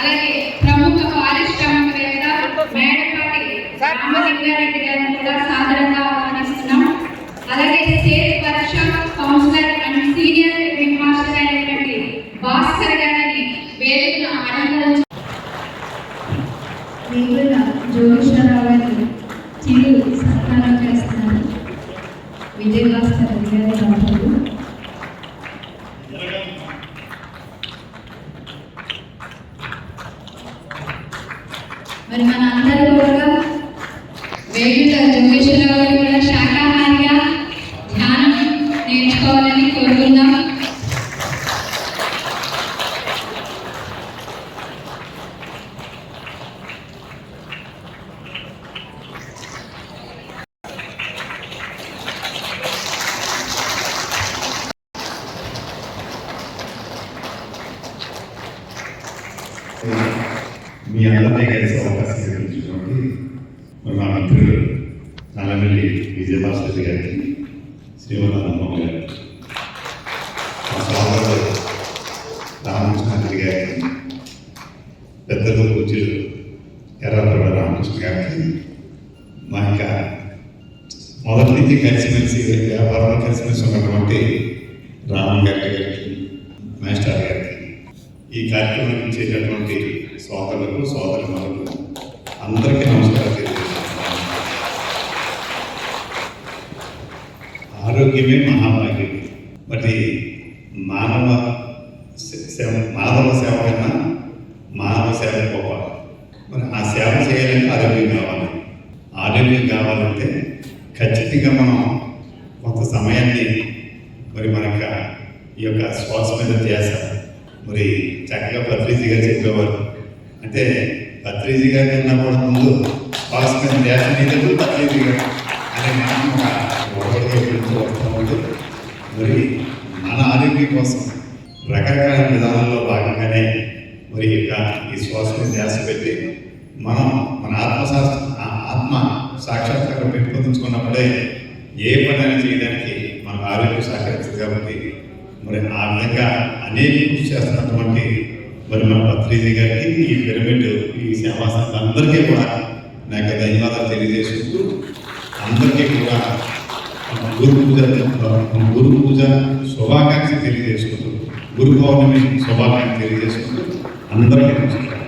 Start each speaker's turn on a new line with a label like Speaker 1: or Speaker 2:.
Speaker 1: అలాగే ప్రముఖ పారిశ్రామికవేత్త మేడపాటి రామలింగారెడ్డి గారిని కూడా సాధారణంగా ఆహ్వానిస్తున్నాం. అలాగే state వర్క్ష councillor and senior head master అయినటువంటి భాస్కర్ గారిని వేదికను
Speaker 2: ఆనందించారు మరి మన అందరూ కూడా
Speaker 1: వేదిక జోగేశ్వరరావు గారు కూడా శాకాహారిగా ధ్యానం నేర్చుకోవాలని కోరుకుందాం.
Speaker 3: మీ అందరినీ కలిసి అవకాశం కల్పించినటువంటి మరి మా మిత్రులు నల్లమల్లి విజయభాస్కర్ గారికి శ్రీమన్నారాయణ గారు మా సోదరుడు రామకృష్ణారెడ్డి గారికి పెద్దలు పూజ్యులు ఎర్రపడ రామకృష్ణ గారికి మా యొక్క మొదటి నుంచి కలిసిమెలిసి వ్యాపారంలో కలిసిమెలిసి ఉన్నటువంటి రామన్ గారి గారికి మాస్టర్ గారికి ఈ కార్యక్రమం ఇచ్చేటటువంటి సోదరులకు సోదరులకు అందరికీ నమస్కారం తెలియజేస్తున్నాను. ఆరోగ్యమే మహాభాగ్యం మరి మానవ సేవ మానవ సేవ కన్నా మానవ సేవ గొప్ప మరి ఆ సేవ చేయాలంటే ఆరోగ్యం కావాలి. ఆరోగ్యం కావాలంటే ఖచ్చితంగా మనం కొంత సమయాన్ని మరి మన యొక్క ఈ యొక్క శ్వాస మీద ధ్యాస మరి చక్కగా పత్రిజీ గారు చెప్పేవారు అంటే పత్రిజీ గారు కన్నా కూడా ముందు శ్వాస దేశ ధ్యాస పత్రిజీ గారు అనే మనం ఒక మరి మన ఆరోగ్యం కోసం రకరకాల విధానాల్లో భాగంగానే మరి ఈ యొక్క ఈ శ్వాస ధ్యాస పెట్టి మనం మన ఆత్మశాస్త్ర ఆత్మ సాక్షాత్కారం పెంపొందించుకున్నప్పుడే ఏ పని చేయడానికి మన ఆరోగ్యం సహకరిస్తుంది కాబట్టి మరి ఆ విధంగా అనేక కృషి చేస్తున్నటువంటి మరి మన పత్రిజీ గారికి ఈ పిరమిడ్ ఈ సేవా అందరికీ కూడా నా యొక్క ధన్యవాదాలు తెలియజేసుకుంటూ అందరికీ కూడా గురు పూజ గురు పూజ శుభాకాంక్షలు తెలియజేసుకుంటూ గురు పౌర్ణమి శుభాకాంక్షలు తెలియజేసుకుంటూ అందరికీ నమస్కారం.